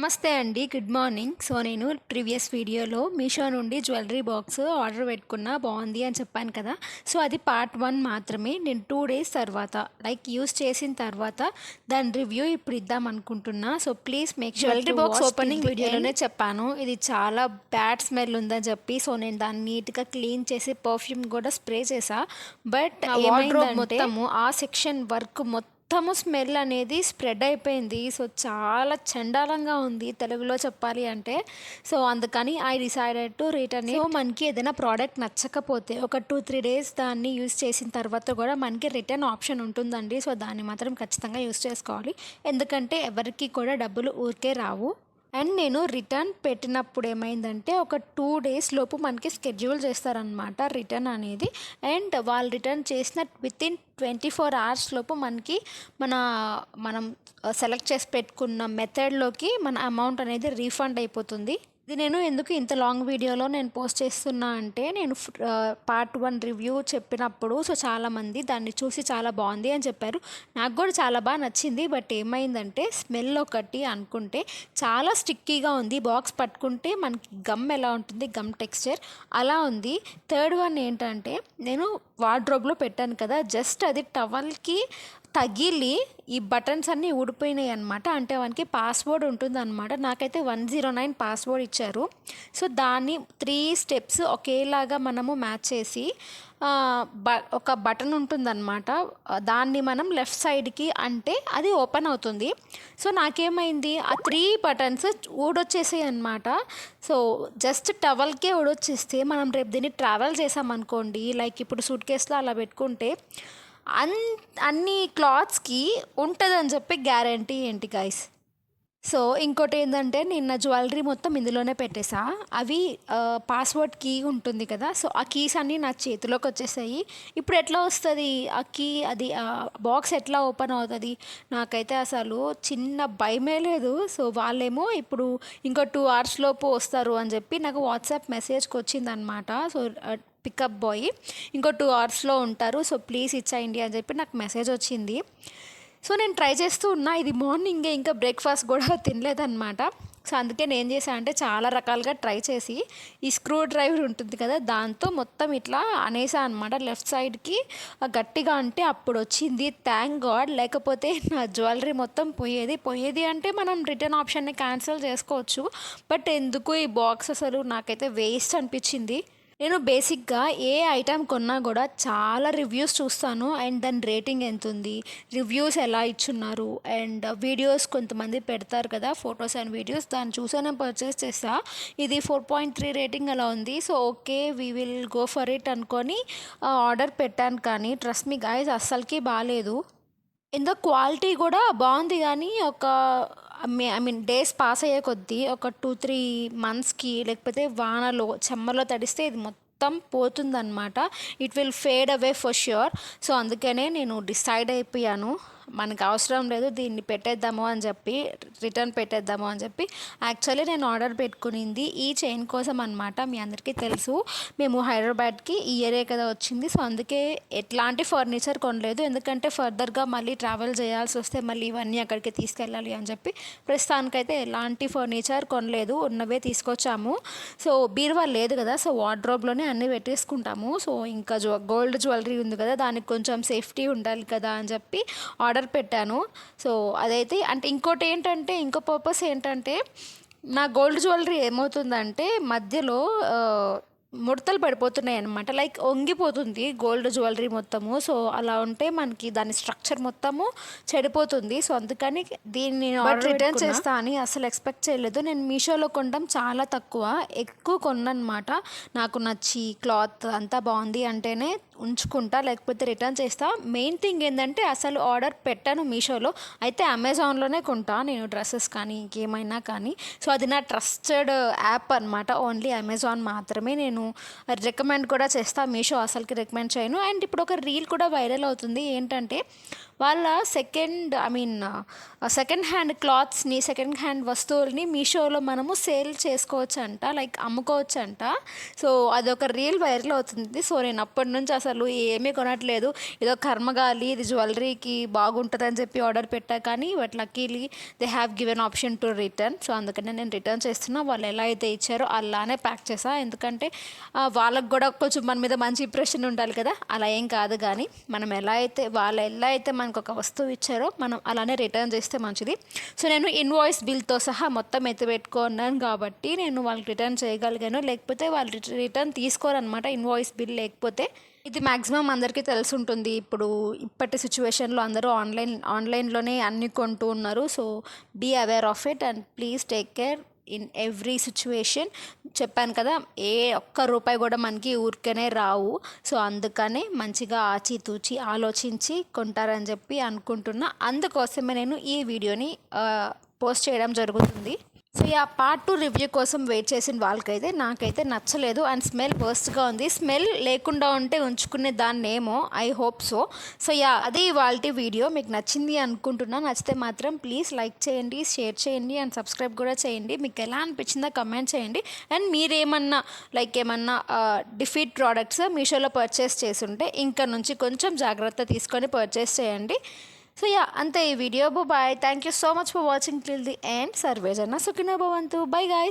నమస్తే అండి good morning so నేను ప్రీవియస్ వీడియోలో మీషో నుండి జ్యువెలరీ బాక్స్ ఆర్డర్ పెట్టుకున్నా బాగుంది అని చెప్పాను కదా. సో అది పార్ట్ వన్ మాత్రమే. నేను టూ డేస్ తర్వాత లైక్ యూస్ చేసిన తర్వాత దాని రివ్యూ ఇప్పుడు ఇద్దాం అనుకుంటున్నా. So please make jewellery box opening వీడియోలోనే చెప్పాను. ఇది చాలా బ్యాడ్ స్మెల్ ఉందని చెప్పి సో నేను దాన్ని నీట్గా క్లీన్ చేసి పర్ఫ్యూమ్ కూడా స్ప్రే చేసా బట్ మొత్తము ఆ సెక్షన్ వర్క్ మొత్తం మొత్తము స్మెల్ అనేది స్ప్రెడ్ అయిపోయింది. సో చాలా చండాలంగా ఉంది తెలుగులో చెప్పాలి అంటే. సో అందుకని I decided to return so మనకి ఏదైనా ప్రోడక్ట్ నచ్చకపోతే ఒక టూ త్రీ డేస్ దాన్ని యూస్ చేసిన తర్వాత కూడా మనకి రిటర్న్ ఆప్షన్ ఉంటుందండి. సో దాన్ని మాత్రం ఖచ్చితంగా యూస్ చేసుకోవాలి. ఎందుకంటే ఎవరికి కూడా డబ్బులు ఊరికే రావు. అండ్ నేను రిటర్న్ పెట్టినప్పుడు ఏమైందంటే ఒక టూ డేస్ లోపు మనకి స్కెడ్యూల్ చేస్తారనమాట రిటర్న్ అనేది. అండ్ వాళ్ళు రిటర్న్ చేసిన within twenty four hours లోపు మనకి మన మనం సెలెక్ట్ చేసి పెట్టుకున్న మెథడ్లోకి మన అమౌంట్ అనేది రీఫండ్ అయిపోతుంది. ఇది నేను ఎందుకు ఇంత లాంగ్ వీడియోలో నేను పోస్ట్ చేస్తున్నా అంటే నేను పార్ట్ వన్ రివ్యూ చెప్పినప్పుడు సో చాలామంది దాన్ని చూసి చాలా బాగుంది అని చెప్పారు. నాకు కూడా చాలా బాగా నచ్చింది బట్ ఏమైందంటే స్మెల్ ఒకటి అనుకుంటే చాలా స్టిక్కీగా ఉంది. బాక్స్ పట్టుకుంటే మనకి గమ్ ఎలా ఉంటుంది గమ్ టెక్స్చర్ అలా ఉంది. థర్డ్ వన్ ఏంటంటే నేను వార్డ్రోబ్లో పెట్టాను కదా జస్ట్ అది టవల్కి తగిలి ఈ బటన్స్ అన్నీ ఊడిపోయినాయి అనమాట అంటే వానికి పాస్వర్డ్ ఉంటుందన్నమాట. నాకైతే వన్ జీరో నైన్ పాస్వర్డ్ ఇచ్చారు. సో దాన్ని త్రీ స్టెప్స్ ఒకేలాగా మనము మ్యాచ్ చేసి బ ఒక బటన్ ఉంటుందన్నమాట. దాన్ని మనం లెఫ్ట్ సైడ్కి అంటే అది ఓపెన్ అవుతుంది. సో నాకేమైంది? ఆ త్రీ బటన్స్ ఊడొచ్చేసాయి అనమాట సో జస్ట్ టవల్కే ఊడొచ్చేస్తే మనం రేపు దీన్ని ట్రావెల్ చేసామనుకోండి లైక్ ఇప్పుడు సూట్ కేసులో అలా పెట్టుకుంటే అన్ అన్ని క్లాత్స్కి ఉంటుందని చెప్పి గ్యారంటీ ఏంటి గైస్ సో ఇంకోటి ఏంటంటే నిన్న జ్యువెలరీ మొత్తం ఇందులోనే పెట్టేసా. అవి పాస్వర్డ్ కీ ఉంటుంది కదా సో ఆ కీస్ అన్నీ నా చేతిలోకి వచ్చేసాయి. ఇప్పుడు ఎట్లా వస్తుంది? ఆ కీ అది బాక్స్ ఎట్లా ఓపెన్ అవుతుంది? నాకైతే అసలు చిన్న భయమే లేదు. సో వాళ్ళేమో ఇప్పుడు ఇంకో టూ అవర్స్ లోపు వస్తారు అని చెప్పి నాకు వాట్సాప్ మెసేజ్కి వచ్చిందనమాట సో పికప్ బాయ్. ఇంకో టూ అవర్స్లో ఉంటారు. సో ప్లీజ్ ఇచ్చేయండి అని చెప్పి నాకు మెసేజ్ వచ్చింది. సో నేను ట్రై చేస్తూ ఉన్నా. ఇది మార్నింగే ఇంకా బ్రేక్ఫాస్ట్ కూడా తినలేదన్నమాట. సో అందుకే నేను చేశాను అంటే చాలా రకాలుగా ట్రై చేసి ఈ స్క్రూ డ్రైవర్ ఉంటుంది కదా దాంతో మొత్తం ఇట్లా అనేసా అనమాట లెఫ్ట్ సైడ్కి గట్టిగా అంటే అప్పుడు వచ్చింది. థ్యాంక్ గాడ్ లేకపోతే నా జ్యువెలరీ మొత్తం పోయేది. పోయేది అంటే మనం రిటర్న్ ఆప్షన్ని క్యాన్సిల్ చేసుకోవచ్చు. బట్ ఎందుకు ఈ బాక్స్ అసలు నాకైతే వేస్ట్ అనిపించింది. నేను బేసిక్గా ఏ ఐటెం కొన్నా కూడా చాలా రివ్యూస్ చూస్తాను. అండ్ దాని రేటింగ్ ఎంత ఉంది రివ్యూస్ ఎలా ఇచ్చున్నారు? అండ్ వీడియోస్ కొంతమంది పెడతారు కదా ఫొటోస్ అండ్ వీడియోస్. దాన్ని చూసే నేను పర్చేస్ చేస్తా. ఇది ఫోర్ పాయింట్ త్రీ రేటింగ్ అలా ఉంది. So okay we will go for it అనుకొని ఆర్డర్ పెట్టాను కానీ ట్రస్ట్ మీ గాయస్ అస్సలకి బాగాలేదు ఇందో క్వాలిటీ కూడా బాగుంది కానీ ఒక ఐ మీన్ డేస్ పాస్ అయ్యే కొద్దీ ఒక టూ త్రీ మంత్స్కి లేకపోతే వానలో చెమ్మలో తడిస్తే ఇది మొత్తం పోతుందన్నమాట. It will fade away for sure so అందుకనే నేను డిసైడ్ అయిపోయాను. మనకు అవసరం లేదు దీన్ని పెట్టేద్దాము అని చెప్పి రిటర్న్ పెట్టేద్దాము అని చెప్పి యాక్చువల్లీ నేను ఆర్డర్ పెట్టుకునింది ఈ చైన్ కోసం అనమాట మీ అందరికీ తెలుసు మేము హైదరాబాద్కి ఈ ఇయరే కదా వచ్చింది. సో అందుకే ఎట్లాంటి ఫర్నిచర్ కొనలేదు. ఎందుకంటే ఫర్దర్గా మళ్ళీ ట్రావెల్ చేయాల్సి వస్తే మళ్ళీ ఇవన్నీ అక్కడికి తీసుకెళ్ళాలి అని చెప్పి ప్రస్తుతానికైతే ఎలాంటి ఫర్నిచర్ కొనలేదు. ఉన్నవే తీసుకొచ్చాము. సో బీరువా లేదు కదా. సో వార్డ్రోబ్లోనే అన్నీ పెట్టేసుకుంటాము. సో ఇంకా గోల్డ్ జ్యువెలరీ ఉంది కదా. దానికి కొంచెం సేఫ్టీ ఉండాలి కదా అని చెప్పి ఆర్డర్ ఆర్డర్ పెట్టాను. సో అదైతే అంటే ఇంకోటి ఏంటంటే ఇంకో పర్పస్ ఏంటంటే నా గోల్డ్ జ్యువెలరీ ఏమవుతుందంటే మధ్యలో ముడతలు పడిపోతున్నాయి అనమాట లైక్ వంగిపోతుంది గోల్డ్ జ్యువెలరీ మొత్తము. సో అలా ఉంటే మనకి దాని స్ట్రక్చర్ మొత్తము చెడిపోతుంది. సో అందుకని దీన్ని ఆర్డర్ రిటర్న్ చేస్తా అని అసలు ఎక్స్పెక్ట్ చేయలేదు. నేను మీషోలో కొనడం చాలా తక్కువ. ఎక్కువ కొన్నమాట నాకు నచ్చి క్లాత్ అంతా బాగుంది అంటేనే ఉంచుకుంటా లేకపోతే రిటర్న్ చేస్తా. మెయిన్ థింగ్ ఏంటంటే అసలు ఆర్డర్ పెట్టాను మీషోలో. అయితే అమెజాన్లోనే కొంటా నేను డ్రెస్సెస్ కానీ ఇంకేమైనా కానీ. సో అది నా ట్రస్టెడ్ యాప్ అనమాట ఓన్లీ అమెజాన్ మాత్రమే నేను రికమెండ్ కూడా చేస్తా. మీషో అసలుకి రికమెండ్ చేయను. అండ్ ఇప్పుడు ఒక రీల్ కూడా వైరల్ అవుతుంది. ఏంటంటే వాళ్ళ second I mean second hand క్లాత్స్ని second hand వస్తువుల్ని మీషోలో మనము సేల్ చేసుకోవచ్చు అంట లైక్ అమ్ముకోవచ్చు అంట సో అదొక రీల్ వైరల్ అవుతుంది. సో నేను అప్పటి నుంచి అసలు అసలు ఏమీ కొనట్లేదు. ఏదో కర్మగాలి ఇది జ్యువెలరీకి బాగుంటుందని చెప్పి ఆర్డర్ పెట్టా కానీ but luckily they have given option to return. So అందుకనే నేను రిటర్న్ చేస్తున్నా. వాళ్ళు ఎలా అయితే ఇచ్చారో అలానే ప్యాక్ చేసా. ఎందుకంటే వాళ్ళకు వాళ్ళకి కూడా కొంచెం మన మీద మంచి ఇంప్రెషన్ ఉండాలి కదా. అలా ఏం కాదు కానీ మనం ఎలా అయితే వాళ్ళు ఎలా అయితే మనకు ఒక వస్తువు ఇచ్చారో మనం అలానే రిటర్న్ చేస్తే మంచిది. సో నేను ఇన్వాయిస్ బిల్తో సహా మొత్తం ఎత్తిపెట్టుకున్నాను కాబట్టి నేను వాళ్ళకి రిటర్న్ చేయగలిగాను. లేకపోతే వాళ్ళు రిటర్న్ రిటర్న్ తీసుకోరనమాట ఇన్వాయిస్ బిల్ లేకపోతే. ఇది మ్యాక్సిమం అందరికీ తెలిసి ఉంటుంది ఇప్పుడు ఇప్పటి సిచ్యువేషన్లో అందరూ ఆన్లైన్ ఆన్లైన్లోనే అన్ని కొంటూ ఉన్నారు. So be aware of it and please take care in every situation చెప్పాను కదా ఏ ఒక్క రూపాయి కూడా మనకి ఊరికనే రావు. సో అందుకనే మంచిగా ఆచితూచి ఆలోచించి కొంటారని చెప్పి అనుకుంటున్నా. అందుకోసమే నేను ఈ వీడియోని పోస్ట్ చేయడం జరుగుతుంది. సో ఆ పార్ట్ టూ రివ్యూ కోసం వెయిట్ చేసిన వాళ్ళకైతే నాకైతే నచ్చలేదు అండ్ స్మెల్ వర్స్ట్గా ఉంది. స్మెల్ లేకుండా ఉంటే ఉంచుకునే దాన్నేమో I hope so so yeah అదే ఇవాళ వీడియో మీకు నచ్చింది అనుకుంటున్నా నచ్చితే మాత్రం ప్లీజ్ లైక్ చేయండి షేర్ చేయండి అండ్ సబ్స్క్రైబ్ కూడా చేయండి. మీకు ఎలా అనిపించిందో కమెంట్ చేయండి. అండ్ మీరేమన్నా లైక్ ఏమన్నా డిఫీట్ ప్రోడక్ట్స్ మీషోలో పర్చేస్ చేసి ఉంటే ఇంకా నుంచి కొంచెం జాగ్రత్త తీసుకొని పర్చేస్ చేయండి. సో యా అంతే ఈ video bye thank you so much for watching till the end సర్వేజన సుఖినో భవంతు. By guy